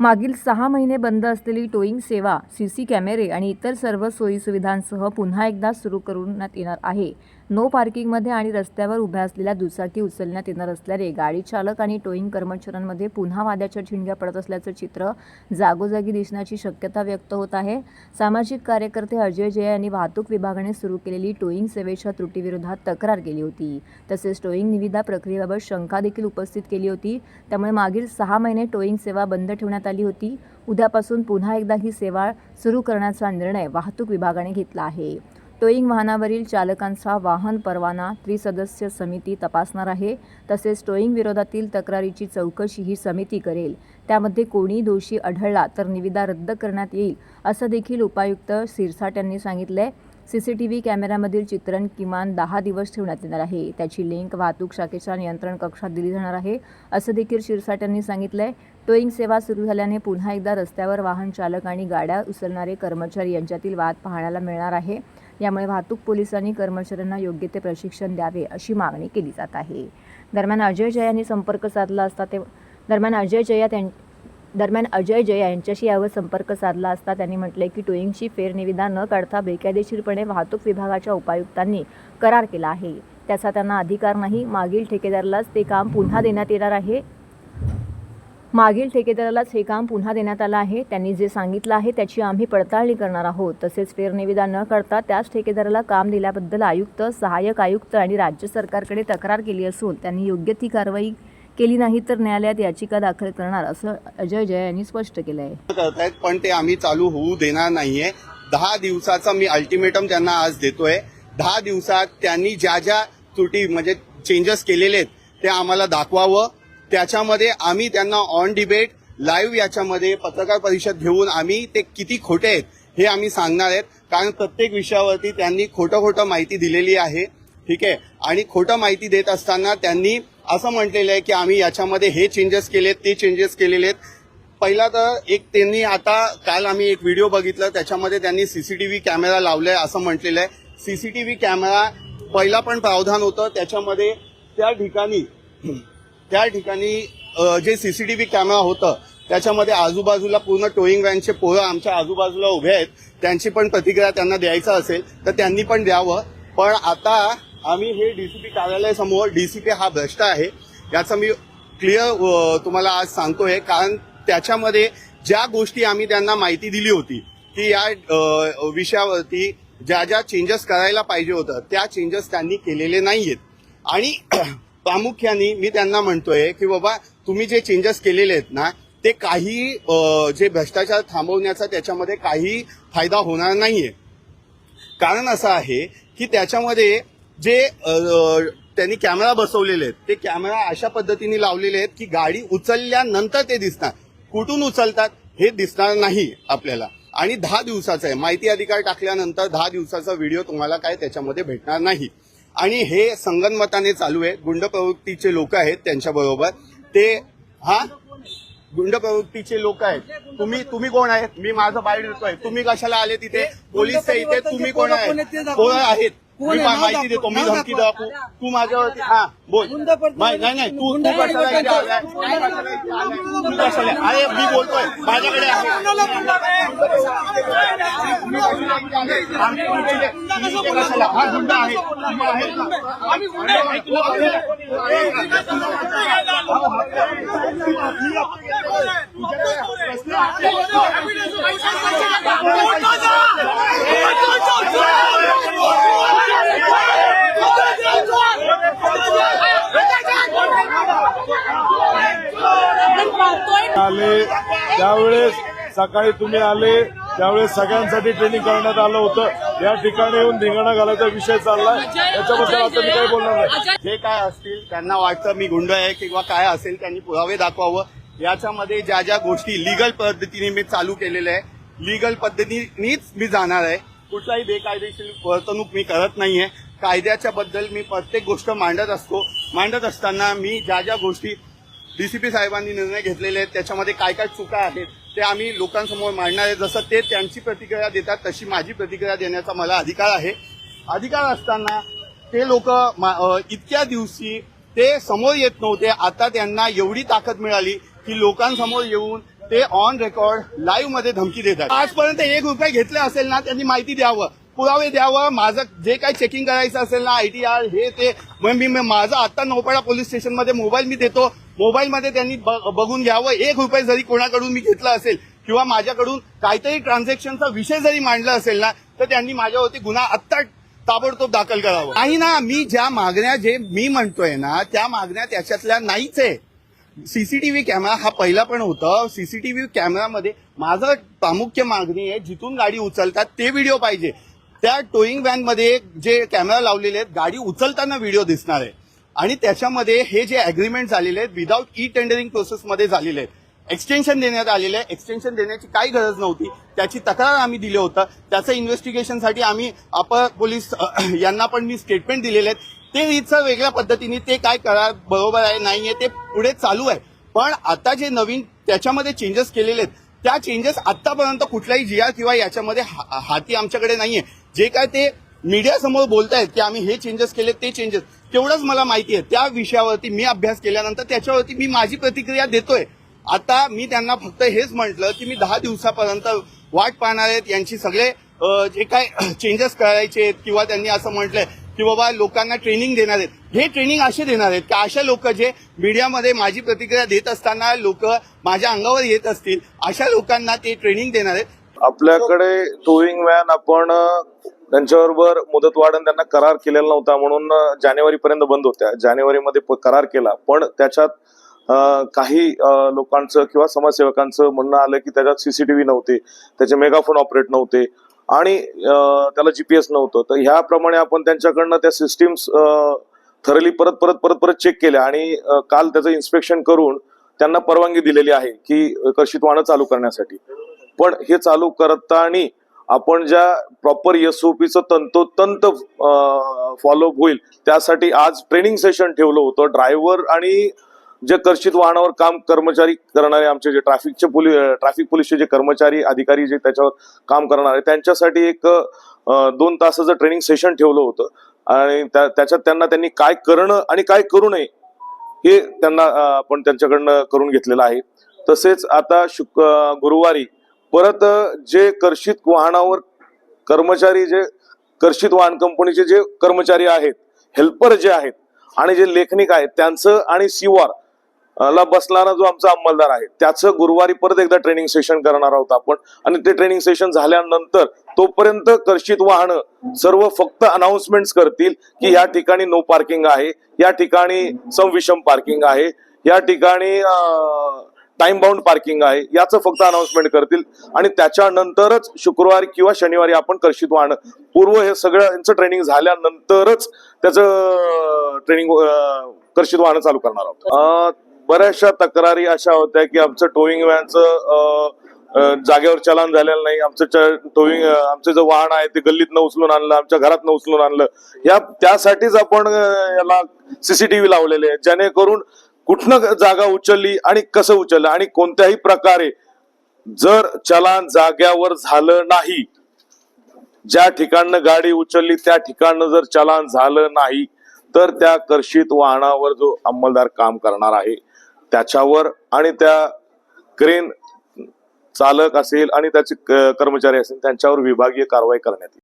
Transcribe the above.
मागील सहा महिने बंद असलेली टोईंग सेवा सी सी कॅमेरे आणि इतर सर्व सोयीसुविधांसह पुन्हा एकदा सुरू करण्यात येणार आहे. नो पार्किंगमध्ये आणि रस्त्यावर उभ्या असलेल्या दुचाकी उचलण्यात येणार असल्याने गाडी चालक आणि टोईंग कर्मचाऱ्यांमध्ये पुन्हा वाद्याच्या झिणग्या पडत असल्याचं चित्र जागोजागी दिसण्याची शक्यता व्यक्त होत आहे. सामाजिक कार्यकर्ते अजय जय यांनी वाहतूक विभागाने सुरू केलेली टोईंग सेवेच्या त्रुटीविरोधात तक्रार केली होती. तसेच टोईंग निविदा प्रक्रियेबाबत शंका देखील उपस्थित केली होती. त्यामुळे मागील सहा महिने टोईंग सेवा बंद ठेवण्यात आली होती. उद्यापासून पुन्हा एकदा ही सेवा सुरू करण्याचा निर्णय वाहतूक विभागाने घेतला आहे. टोईंग वाहनावरील चालकांचा वाहन परवाना त्रिसदस्य समिती तपासणार आहे. तसेच टोईंग विरोधातील तक्रारीची चौकशी ही समिती करेल. त्यामध्ये कोणी दोषी आढळला तर निविदा रद्द करण्यात येईल असं देखील उपायुक्त सिरसाट यांनी सांगितलंय. व्ही कॅमेऱ्यामधील चित्रण किमान दहा दिवस ठेवण्यात येणार आहे. त्याची लिंक वाहतूक शाखेच्या नियंत्रण कक्षात दिली जाणार आहे असं देखील शिरसाट यांनी सांगितलंय. टोईंग सेवा सुरू झाल्याने पुन्हा एकदा रस्त्यावर वाहन चालक आणि गाड्या उचलणारे कर्मचारी यांच्यातील वाद पाहण्याला मिळणार आहे. यामुळे वाहतूक पोलिसांनी कर्मचाऱ्यांना योग्य ते प्रशिक्षण द्यावे अशी मागणी केली जात आहे. दरम्यान अजय जया यांनी संपर्क साधला असता ते दरम्यान अजय जया त्यां दरम्यान अजय जया यांच्याशी यावर संपर्क साधला असता त्यांनी म्हटले की टोईंगची फेरनिविदा न काढता बेकायदेशीरपणे वाहतूक विभागाच्या उपायुक्तांनी करार केला आहे. त्याचा त्यांना अधिकार नाही. मागील ठेकेदारालाच ते काम पुन्हा देण्यात येणार आहे. मागील ठेकेदारालाच हे काम पुन्हा देण्यात आलं आहे. त्यांनी जे सांगितलं आहे त्याची आम्ही पडताळणी करणार आहोत. तसेच फेरनिविदा न करता त्याच ठेकेदाराला काम दिल्याबद्दल आयुक्त सहाय्यक आयुक्त आणि राज्य सरकारकडे तक्रार केली असून त्यांनी योग्य ती कारवाई केली नाही तर न्यायालयात याचिका दाखल करणार असं अजय जय यांनी स्पष्ट केलं आहे. करतायत पण ते आम्ही चालू होऊ देणार नाहीये. दहा दिवसाचा मी अल्टिमेटम त्यांना आज देतोय. दहा दिवसात त्यांनी ज्या ज्या त्रुटी म्हणजे चेंजेस केलेले आहेत ते आम्हाला दाखवावं. त्याच्यामध्ये आम्ही त्यांना ऑन डिबेट लाईव्ह याच्यामध्ये पत्रकार परिषद घेऊन आम्ही ते किती खोटे आहेत हे आम्ही सांगणार आहेत. कारण प्रत्येक विषयावरती त्यांनी खोटं खोटं माहिती दिलेली आहे. ठीक आहे? आणि खोटं माहिती देत असताना त्यांनी असं म्हटलेलं आहे की आम्ही याच्यामध्ये हे चेंजेस केलेत ते चेंजेस केलेले आहेत. पहिला तर एक त्यांनी आता काल आम्ही एक व्हिडिओ बघितला त्याच्यामध्ये त्यांनी सीसीटीव्ही कॅमेरा लावलाय असं म्हटलेलं आहे. सीसीटीव्ही कॅमेरा पहिला पण प्रावधान होतं त्याच्यामध्ये त्या ठिकाणी त्या ठिकाणी अ, जे सीसीटीव्ही कॅमेरा होतं त्याच्यामध्ये आजूबाजूला पूर्ण टोईंग व्हॅनचे पोरं आमच्या आजूबाजूला उभे आहेत. त्यांची पण प्रतिक्रिया त्यांना द्यायचं असेल तर त्यांनी पण द्यावं. पण आता आम्ही हे डीसीपी कार्यालयासमोर डीसीपी हा भ्रष्ट आहे याचं मी क्लिअर तुम्हाला आज सांगतोय. कारण त्याच्यामध्ये ज्या गोष्टी आम्ही त्यांना माहिती दिली होती की या विषयावरती ज्या ज्या चेंजेस करायला पाहिजे होतं त्या चेंजेस त्यांनी केलेले नाहीयेत. आणि प्रामुख्याने मी त्यांना म्हणतोय की बाबा तुम्ही जे चेंजेस केलेले आहेत ना ते काही जे भ्रष्टाचार थांबवण्याचा त्याच्यामध्ये काही फायदा होणार नाहीये. कारण असं आहे की त्याच्यामध्ये जे त्यांनी कॅमेरा बसवलेले आहेत ते कॅमेरा अशा पद्धतीने लावलेले आहेत की गाडी उचलल्यानंतर ते दिसणार. कुठून उचलतात हे दिसणार नाही आपल्याला. आणि दहा दिवसाचं आहे. माहिती अधिकार टाकल्यानंतर दहा दिवसाचा व्हिडिओ तुम्हाला काय त्याच्यामध्ये भेटणार नाही. आणि हे संगनमताने चालू आहे. गुंड प्रवृत्तीचे लोक आहेत त्यांच्याबरोबर. ते हा? गुंड प्रवृत्तीचे लोक आहेत. तुम्ही तुम्ही कोण आहेत? मी माझं बाहेर देतोय तुम्ही कशाला आले तिथे? पोलीस इथे तुम्ही कोण आहेत? कोण आहेत? मी मा- माहिती देतो मी धमकी दाखवू. तू माझ्यावरती हा बोल. नाही नाही नाही, तू तू कशाला इथे आलाय? तू कशाला? अरे मी बोलतोय. माझ्याकडे आहे. तुम्ही इथे कशाला? हा गुंड आहे. तुम्ही आहे. का? तू आहे. आले त्यावेळेस सकाळी तुम्ही आले त्यावेळेस सगळ्यांसाठी ट्रेनिंग करण्यात आलं होतं या ठिकाणी येऊन धिंगाणा घालायचा विषय चाललाय. त्याच्याबद्दल आता मी काही बोलणार नाही. जे काय असतील त्यांना वाटतं मी गुंड आहे किंवा काय असेल त्यांनी पुरावे दाखवावं. याच्यामध्ये ज्या ज्या गोष्टी लिगल पद्धतीने मी चालू केलेल्या आहे लिगल पद्धतीनेच मी जाणार आहे. कुठलाही बेकायदेशीर वर्तणूक मी करत नाहीये. कायद्याच्या बद्दल मी प्रत्येक गोष्ट मांडत असतो. मांडत असताना मी ज्या ज्या गोष्टी डीसीपी साहेबांनी निर्णय घेतलेले आहेत. त्याच्यामध्ये काय काय चुका आहेत ते आम्ही लोकांसमोर मांडणार आहे. जसं ते त्यांची प्रतिक्रिया देतात तशी माझी प्रतिक्रिया देण्याचा मला अधिकार आहे. अधिकार असताना ते लोक इतक्या दिवशी ते समोर येत नव्हते. आता त्यांना एवढी ताकद मिळाली की लोकांसमोर येऊन ते ऑन रेकॉर्ड लाईव्हमध्ये धमकी देतात. आजपर्यंत एक रुपये घेतले असेल ना त्यांनी माहिती द्यावं. पुरावे द्यावं. माझं जे काही चेकिंग करायचं असेल ना आय टी आर हे ते. मग मी मी- माझं आता नौपाडा पोलीस स्टेशनमध्ये मोबाईल मी देतो. मोबाईलमध्ये त्यांनी ब- बघून घ्यावं. एक रुपये जरी कोणाकडून मी घेतला असेल किंवा माझ्याकडून काहीतरी ट्रान्झॅक्शनचा विषय जरी मांडला असेल ना तर त्यांनी माझ्यावरती गुन्हा आत्ता ताबडतोब दाखल करावा. नाही ना मी ज्या मागण्या जे मी म्हणतोय ना त्या मागण्या त्याच्यातल्या नाहीच आहे. सीसीटीव्ही कॅमेरा हा पहिला पण होता. सीसीटीव्ही कॅमेरामध्ये माझं प्रामुख्य मागणी आहे जिथून गाडी उचलतात ते व्हिडिओ पाहिजे. त्या टोईंग व्हॅनमध्ये जे कॅमेरा लावलेले आहेत गाडी उचलताना व्हिडिओ दिसणार आहे. आणि त्याच्यामध्ये हे जे अग्रीमेंट झालेले आहेत विदाऊट ई टेंडरिंग प्रोसेसमध्ये झालेले आहेत. एक्सटेन्शन देण्यात आलेलं आहे. एक्सटेन्शन देण्याची काही गरज नव्हती. त्याची तक्रार आम्ही दिली होतं. त्याचं इन्व्हेस्टिगेशनसाठी आम्ही अपर पोलीस यांना पण मी स्टेटमेंट दिलेले आहेत. ते इथं वेगळ्या पद्धतीने ते काय करार बरोबर आहे नाही आहे ते पुढे चालू आहे. पण आता जे नवीन त्याच्यामध्ये चेंजेस केलेले आहेत त्या चेंजेस आतापर्यंत कुठलाही जी आर किंवा याच्यामध्ये हा- हाती आमच्याकडे नाहीये. जे काय ते मीडियासमोर बोलत बोलतायत की आम्ही हे चेंजेस केले ते चेंजेस तेवढंच मला माहिती आहे. त्या विषयावरती मी अभ्यास केल्यानंतर त्याच्यावरती मी माझी प्रतिक्रिया देतोय. आता मी त्यांना फक्त हेच म्हटलं की मी दहा दिवसापर्यंत वाट पाहणार आहेत. यांची सगळे जे काय चेंजेस करायचे आहेत किंवा त्यांनी असं म्हटलंय की बाबा लोकांना ट्रेनिंग देणार आहेत. हे ट्रेनिंग असे देणार आहेत का अशा लोक जे मीडियामध्ये माझी प्रतिक्रिया देत असताना लोक माझ्या अंगावर येत असतील अशा लोकांना ते ट्रेनिंग देणार आहेत. आपल्याकडे टोईंग व्हॅन आपण त्यांच्याबरोबर मुदतवाढ त्यांना करार केलेला नव्हता म्हणून जानेवारी जानेवारीपर्यंत बंद होत्या. जानेवारीमध्ये करार केला. पण त्याच्यात काही लोकांचं किंवा समाजसेवकांचं म्हणणं आलं की त्याच्यात सीसीटीव्ही नव्हते. त्याचे मेगाफोन ऑपरेट नव्हते. आणि त्याला जीपीएस नव्हतं. तर ह्याप्रमाणे आपण त्यांच्याकडनं त्या सिस्टीम्स थरली परत परत परत परत चेक केल्या. आणि काल त्याचं इन्स्पेक्शन करून त्यांना परवानगी दिलेली आहे की कर्षित वाहनं चालू करण्यासाठी. पण हे चालू करताना आपण ज्या प्रॉपर एसओपीचं तंतोतंत फॉलोअप होईल त्यासाठी आज ट्रेनिंग सेशन ठेवलं होतं. ड्रायव्हर आणि जे कर्षित वाहनावर काम कर्मचारी करणारे आमचे जे ट्रॅफिकचे पोलीस ट्रॅफिक पोलीसचे जे कर्मचारी अधिकारी जे त्याच्यावर काम करणार आहे त्यांच्यासाठी एक दोन तासाचं ट्रेनिंग सेशन ठेवलं होतं. आणि त्या- त्याच्यात त्यांना त्यांनी काय करणं आणि काय करू नये हे त्यांना आपण त्यांच्याकडनं करून घेतलेलं आहे. तसेच आता शुक गुरुवारी परत जे कर्षित वाहनावर कर्मचारी जे कर्षित वाहन कंपनीचे जे कर्मचारी आहेत हेल्पर जे आहेत आणि जे लेखनिक आहेत त्यांचं आणि सीवार ला बसणारा जो आमचा अंमलदार आहे त्याचं गुरुवारी परत एकदा ट्रेनिंग सेशन करणार आहोत आपण. आणि ते ट्रेनिंग सेशन झाल्यानंतर तोपर्यंत कर्षित वाहनं सर्व फक्त अनाऊन्समेंट करतील की या ठिकाणी नो पार्किंग आहे या ठिकाणी संविषम पार्किंग आहे या ठिकाणी टाइम बाउंड पार्किंग आहे याचं फक्त अनाउन्समेंट करतील. आणि त्याच्यानंतरच शुक्रवारी किंवा शनिवारी आपण कर्षित वाहन पूर्व हे सगळ्यांचं ट्रेनिंग झाल्यानंतरच त्याचं ट्रेनिंग कर्षित वाहन चालू करणार आहोत. बऱ्याचशा तक्रारी अशा होत्या की आमचं टोईंग व्हॅनचं जागेवर चलान झालेलं नाही. आमचं टोईंग आमचं जे वाहन आहे ते गल्लीतनं उचलून आणलं आमच्या घरातनं उचलून आणलं. या त्यासाठीच आपण याला सीसीटीव्ही लावलेले आहे जेणेकरून कुठनं जागा उचलली आणि कसं उचललं आणि कोणत्याही प्रकारे जर चलान जाग्यावर झालं नाही ज्या ठिकाणनं गाडी उचलली त्या ठिकाणनं जर चलान झालं नाही तर त्या कर्षित वाहनावर जो अंमलदार काम करणार आहे त्याच्यावर आणि त्या क्रेन चालक असेल आणि त्याचे कर्मचारी असेल त्यांच्यावर विभागीय कारवाई करण्यात येईल.